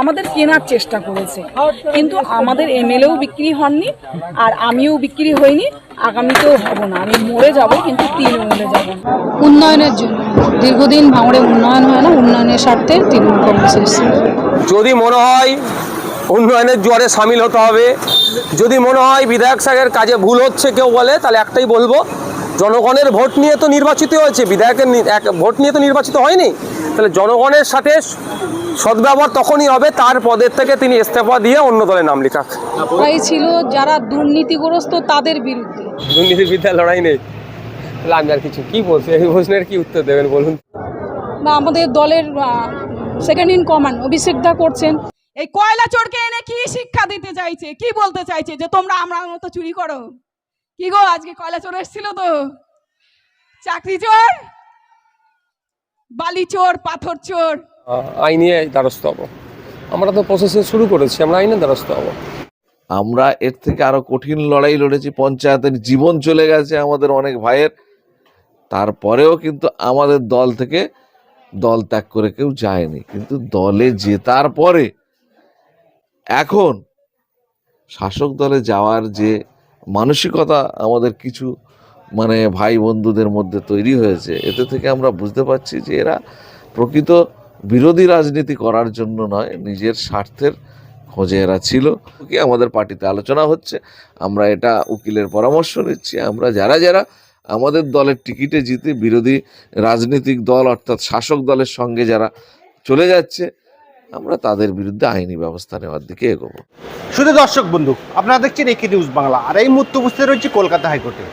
আমাদের কেনার চেষ্টা করেছে। কিন্তু আমাদের এমএলএও বিক্রি হননি আর আমিও বিক্রি হইনি আগামীতেও হব না। আমি মরে যাব কিন্তু তৃণমূলে যাব উন্নয়নের জন্য। দীর্ঘদিন ভাঙড়ে উন্নয়ন হয় না উন্নয়নের স্বার্থে তৃণমূল কংগ্রেস এসেছে। যদি মনে হয় উন্নয়নের জোয়ারে সামিল হতে হবে যদি মনে হয় বিধায়ক সাহেবের কাজে ভুল হচ্ছে কেউ বলে তাহলে একটাই বলব জনগণের ভোট নিয়ে তো নির্বাচিত হয়েছে বিধায়কের এক ভোট নিয়ে তো নির্বাচিত হয়নি তাহলে জনগণের সাথে সদ্ব্যবহার তখনই হবে তার পদের থেকে তিনি ইস্তফা দিয়ে অন্য দলে নাম লেখাক তাই ছিল যারা দুর্নীতিগ্রস্ত তাদের বিরুদ্ধে। দুর্নীতির বিদ্যা লড়াই নেই। আমি আর কিছু কি বলছি? এই প্রশ্নের কি উত্তর দেবেন বলুন? বা আমাদের দলের second in command Abhishek da করছেন। এই কয়লা চোরকে এনে কি শিক্ষা দিতে চাইছে? কি বলতে চাইছে যে তোমরা আমরা মতো চুরি করো? কি গো আজকে কয়লা চোর এসেছিল তো? চাকরি চোর? বালি চোর পাথর চোর? আইনি দ্বারস্থ হব। আমরা তো প্রসেসিং শুরু করেছি, আমরা আইনের দ্বারস্থ হব। আমরা এর থেকে আরও কঠিন লড়াই লড়েছি, পঞ্চায়েতের জীবন চলে গেছে আমাদের অনেক ভাইয়ের। তারপরেও কিন্তু আমাদের দল থেকে দল ত্যাগ করে কেউ যায়নি। কিন্তু দলে জেতার পরে এখন শাসক দলে যাওয়ার যে মানসিকতা আমাদের কিছু মানে ভাই বন্ধুদের মধ্যে তৈরি হয়েছে, এতে থেকে আমরা বুঝতে পারছি যে এরা প্রকৃত বিরোধী রাজনীতি করার জন্য নয়, নিজের স্বার্থের খোঁজে এরা ছিল। কি আমাদের পার্টিতে আলোচনা হচ্ছে, আমরা এটা উকিলের পরামর্শ নিচ্ছি, আমরা যারা যারা আমাদের দলের টিকিটে জিতে বিরোধী রাজনৈতিক দল অর্থাৎ শাসক দলের সঙ্গে যারা চলে যাচ্ছে, আমরা তাদের বিরুদ্ধে আইনি ব্যবস্থা নেওয়ার দিকে এগোবো। শুধু দর্শক বন্ধু, আপনারা দেখছেন একে নিউজ বাংলা, আর এই মুহূর্তে উপস্থিত রয়েছে কলকাতা হাইকোর্টে।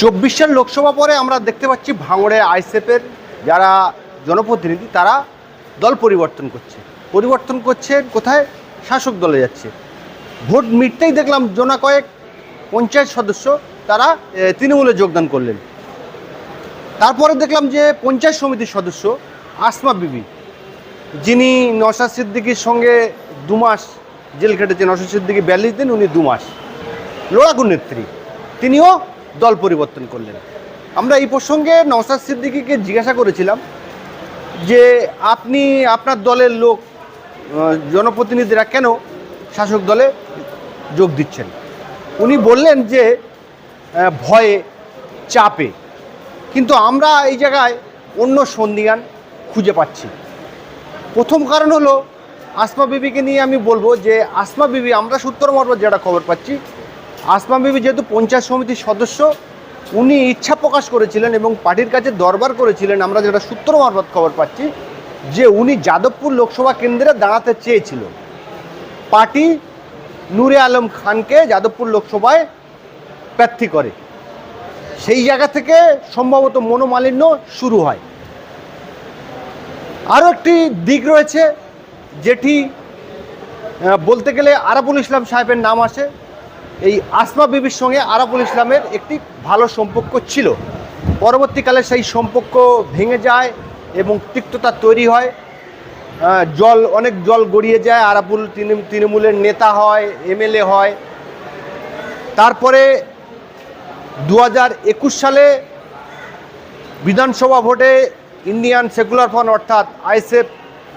চব্বিশ সাল লোকসভা পরে আমরা দেখতে পাচ্ছি ভাঙড়ে আইসেফের যারা জনপ্রতিনিধি, তারা দল পরিবর্তন করছে। পরিবর্তন করছে কোথায়? শাসক দলে যাচ্ছে। ভোট মিটতেই দেখলাম জনা কয়েক পঞ্চায়েত সদস্য তারা তৃণমূলে যোগদান করলেন। তারপরে দেখলাম যে পঞ্চায়েত সমিতির সদস্য আসমা বিবি, যিনি নসাদ সিদ্দিকির সঙ্গে দু মাস জেল খেটেছেন নসাদ সিদ্দিকি বিয়াল্লিশ দিন, উনি দু মাস। লড়াকু নেত্রী, তিনিও দল পরিবর্তন করলেন। আমরা এই প্রসঙ্গে নসাদ সিদ্দিকিকে জিজ্ঞাসা করেছিলাম যে আপনি আপনার দলের লোক জনপ্রতিনিধিরা কেন শাসক দলে যোগ দিচ্ছেন? উনি বললেন যে ভয়ে, চাপে। কিন্তু আমরা এই জায়গায় অন্য সন্ধিগান খুঁজে পাচ্ছি। প্রথম কারণ হলো, আসমা বিবিকে নিয়ে আমি বলব যে, আসমা বিবি, আমরা সূত্র মারফত যেটা খবর পাচ্ছি, আসমা বিবি যেহেতু পঞ্চায়েত সমিতির সদস্য উনি ইচ্ছা প্রকাশ করেছিলেন এবং পার্টির কাছে দরবার করেছিলেন, আমরা যেটা সূত্র মারফত খবর পাচ্ছি, যে উনি যাদবপুর লোকসভা কেন্দ্রে দাঁড়াতে চেয়েছিল। পার্টি নূরে আলম খানকে যাদবপুর লোকসভায় প্রার্থী করে। সেই জায়গা থেকে সম্ভবত মনোমালিন্য শুরু হয়। আরও একটি দিক রয়েছে, যেটি বলতে গেলে আরাবুল ইসলাম সাহেবের নাম আসে। এই আসমা বিবির সঙ্গে আরাবুল ইসলামের একটি ভালো সম্পর্ক ছিল। পরবর্তীকালে সেই সম্পর্ক ভেঙে যায় এবং তিক্ততা তৈরি হয়। জল, অনেক জল গড়িয়ে যায়। আরাবুল তৃণ- তৃণমূলের নেতা হয়, এমএলএ হয়। তারপরে দু হাজার একুশ সালে বিধানসভা ভোটে ইন্ডিয়ান সেকুলার ফ্রন্ট অর্থাৎ আইএসএফ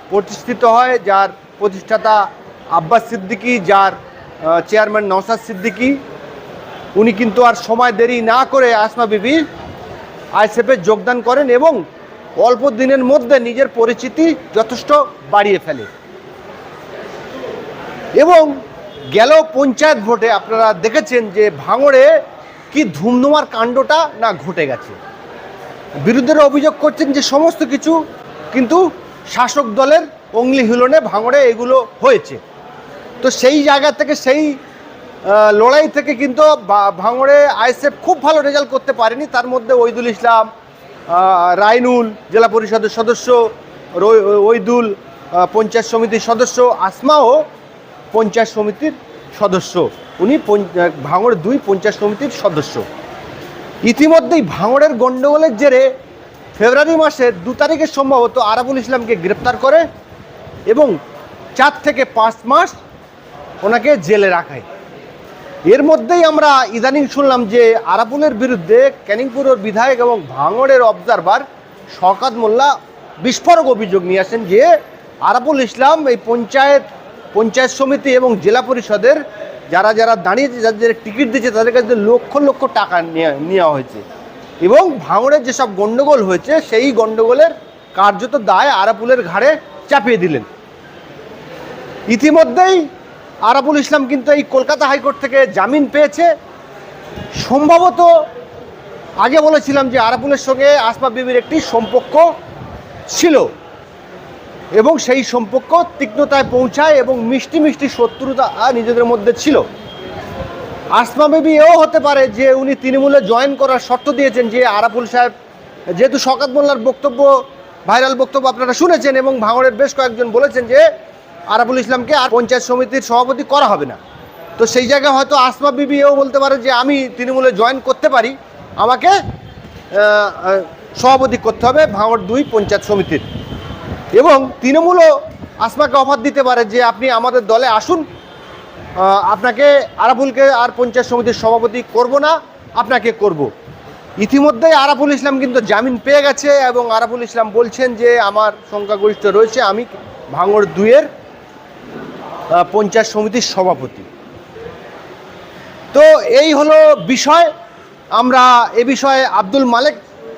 প্রতিষ্ঠিত হয়, যার প্রতিষ্ঠাতা আব্বাস সিদ্দিকী, যার চেয়ারম্যান নওসাদ সিদ্দিকী। উনি কিন্তু আর সময় দেরি না করে আসমা বিবি আইএসএফে যোগদান করেন এবং অল্প দিনের মধ্যে নিজের পরিচিতি যথেষ্ট বাড়িয়ে ফেলে। এবং গেল পঞ্চায়েত ভোটে আপনারা দেখেছেন যে ভাঙড়ে কি ধুমধুমার কাণ্ডটা না ঘটে গেছে। বিরুদ্ধেরা অভিযোগ করছেন যে সমস্ত কিছু কিন্তু শাসক দলের অঙ্গলি হিলনে ভাঙড়ে এগুলো হয়েছে। তো সেই জায়গা থেকে সেই লড়াই থেকে কিন্তু ভাঙড়ে আইএসএফ খুব ভালো রেজাল্ট করতে পারেনি। তার মধ্যে ওইদুল ইসলাম রাইনুল, জেলা পরিষদের সদস্য ওইদুল পঞ্চায়েত সমিতির সদস্য আসমাও পঞ্চায়েত সমিতির সদস্য। উনি ভাঙড় দুই পঞ্চায়েত সমিতির সদস্য। ইতিমধ্যেই ভাঙড়ের গণ্ডগোলের জেরে ফেব্রুয়ারি মাসের দু তারিখে সম্ভবত আরাবুল ইসলামকে গ্রেপ্তার করে এবং চার থেকে পাঁচ মাস ওনাকে জেলে রাখায়। এর মধ্যেই আমরা ইদানিং শুনলাম যে আরাবুলের বিরুদ্ধে ক্যানিংপুরের বিধায়ক এবং ভাঙড়ের অবজারভার শওকাত মোল্লা বিস্ফোরক অভিযোগ নিয়ে আসেন যে আরাবুল ইসলাম এই পঞ্চায়েত পঞ্চায়েত সমিতি এবং জেলা পরিষদের যারা যারা দাঁড়িয়েছে, যাদের টিকিট দিয়েছে, তাদের কাছে লক্ষ লক্ষ টাকা নেওয়া- হয়েছে। এবং ভাঙড়ের যেসব গণ্ডগোল হয়েছে, সেই গণ্ডগোলের কার্যত দায় আরাবুলের ঘাড়ে চাপিয়ে দিলেন। ইতিমধ্যেই আরাবুল ইসলাম কিন্তু এই কলকাতা হাইকোর্ট থেকে জামিন পেয়েছে। সম্ভবত আগে বলেছিলাম যে আরাবুলের সঙ্গে আসমা বিবির একটি সম্পর্ক ছিল এবং সেই সম্পর্ক তীক্ষ্ণতায় পৌঁছায় এবং মিষ্টি মিষ্টি শত্রুতা নিজেদের মধ্যে ছিল। আসমা বেবি এও হতে পারে যে উনি তৃণমূলে জয়েন করার শর্ত দিয়েছেন যে আরাফুল সাহেব, যেহেতু শকাত মোল্লার বক্তব্য, ভাইরাল বক্তব্য আপনারা শুনেছেন এবং ভাঙড়ের বেশ কয়েকজন বলেছেন যে আরাফুল ইসলামকে আর পঞ্চায়েত সমিতির সভাপতি করা হবে না। তো সেই জায়গায় হয়তো আসমা বিবি এও বলতে পারে যে আমি তৃণমূলে জয়েন করতে পারি। আমাকে সভাপতি করতে হবে ভাঙড় দুই পঞ্চায়েত সমিতির। এবং তৃণমূলও আসমাকে অফার দিতে পারে যে আপনি আমাদের দলে আসুন। আপনাকে আরাফুলকে আর পঞ্চায়েত সমিতির সভাপতি করব না আপনাকে করব। ইতিমধ্যেই আরাফুল ইসলাম কিন্তু জামিন পেয়ে গেছে এবং আরাফুল ইসলাম বলছেন যে আমার সংখ্যাগরিষ্ঠ রয়েছে আমি ভাঙড় দুইয়ের আহ, পঞ্চায়েত সমিতির সভাপতি। তো এই হলো বিষয়। আমরা এ বিষয়ে আব্দুল মালেক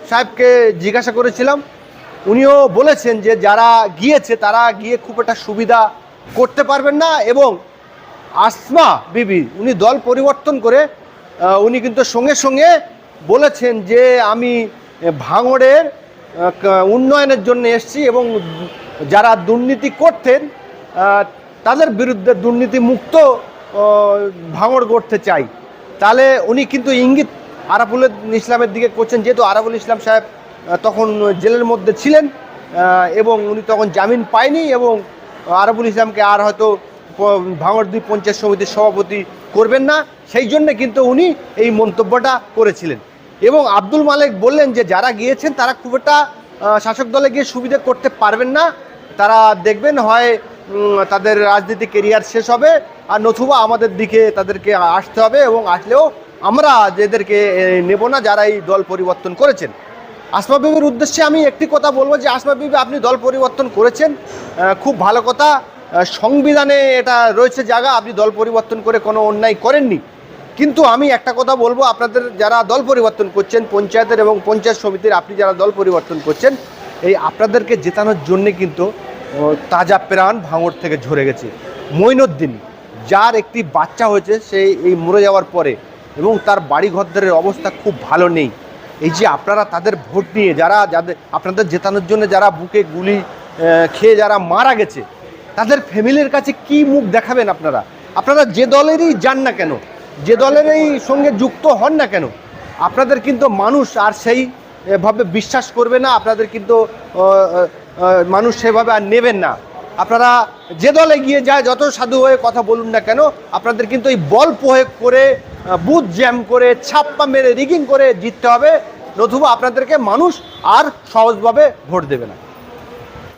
সাহেবকে জিজ্ঞাসা করেছিলাম। উনিও বলেছেন যে যারা গিয়েছে, তারা গিয়ে খুব একটা সুবিধা করতে পারবেন না এবং আসমা বিবি, উনি দল পরিবর্তন করে উনি কিন্তু সঙ্গে সঙ্গে বলেছেন যে আমি ভাঙড়ের উন্নয়নের জন্য এসেছি এবং যারা দুর্নীতি করতেন তাদের বিরুদ্ধে দুর্নীতি মুক্ত ভাঙড় গড়তে চাই। তাহলে উনি কিন্তু ইঙ্গিত আরাফুল ইসলামের দিকে করছেন, যেহেতু আরাফুল ইসলাম সাহেব তখন জেলের মধ্যে ছিলেন এবং উনি তখন জামিন পায়নি এবং আরাফুল ইসলামকে আর হয়তো ভাঙড় দুই পঞ্চায়েত সমিতির সভাপতি করবেন না। সেই জন্যে কিন্তু উনি এই মন্তব্যটা করেছিলেন। এবং আব্দুল মালেক বললেন যে, যারা গিয়েছেন তারা খুব একটা শাসক দলে গিয়ে সুবিধা করতে পারবেন না। তারা দেখবেন হয় তাদের রাজনীতি কেরিয়ার শেষ হবে আর নতুবা আমাদের দিকে তাদেরকে আসতে হবে এবং আসলেও আমরা যেদেরকে নেব না যারা এই দল পরিবর্তন করেছেন। আসমা বিবির উদ্দেশ্যে আমি একটি কথা বলব যে, আসমা বিবি আপনি দল পরিবর্তন করেছেন খুব ভালো কথা। সংবিধানে এটা রয়েছে জায়গা, আপনি দল পরিবর্তন করে কোনো অন্যায় করেননি। কিন্তু আমি একটা কথা বলব, আপনাদের যারা দল পরিবর্তন করছেন, পঞ্চায়েতের এবং পঞ্চায়েত সমিতির, আপনি যারা দল পরিবর্তন করছেন, এই আপনাদেরকে জেতানোর জন্যে কিন্তু তাজা প্রাণ ভাঙর থেকে ঝরে গেছে। মঈনুদ্দিন, যার একটি বাচ্চা হয়েছে, সে এই মরে যাওয়ার পরে এবং তার বাড়ি ঘরদের অবস্থা খুব ভালো নেই। এই যে আপনারা তাদের ভোট নিয়ে যারা, যাদের, আপনাদের জেতানোর জন্য যারা বুকে গুলি খেয়ে যারা মারা গেছে, তাদের ফ্যামিলির কাছে কি মুখ দেখাবেন আপনারা? আপনারা যে দলেরই যান না কেন, যে দলেরই সঙ্গে যুক্ত হন না কেন, আপনাদের কিন্তু মানুষ আর সেই এ, ভাবে বিশ্বাস করবে না আপনাদের কিন্তু মানুষ সেভাবে আর নেবেন না। আপনারা যে দলে গিয়ে যায় যত সাধু হয়ে কথা বলুন না কেন আপনাদের কিন্তু এই বল প্রয়োগ করে বুথ জ্যাম করে ছাপ্পা মেরে রিগিং করে জিততে হবে। নতুবা আপনাদেরকে মানুষ আর সহজভাবে ভোট দেবে না।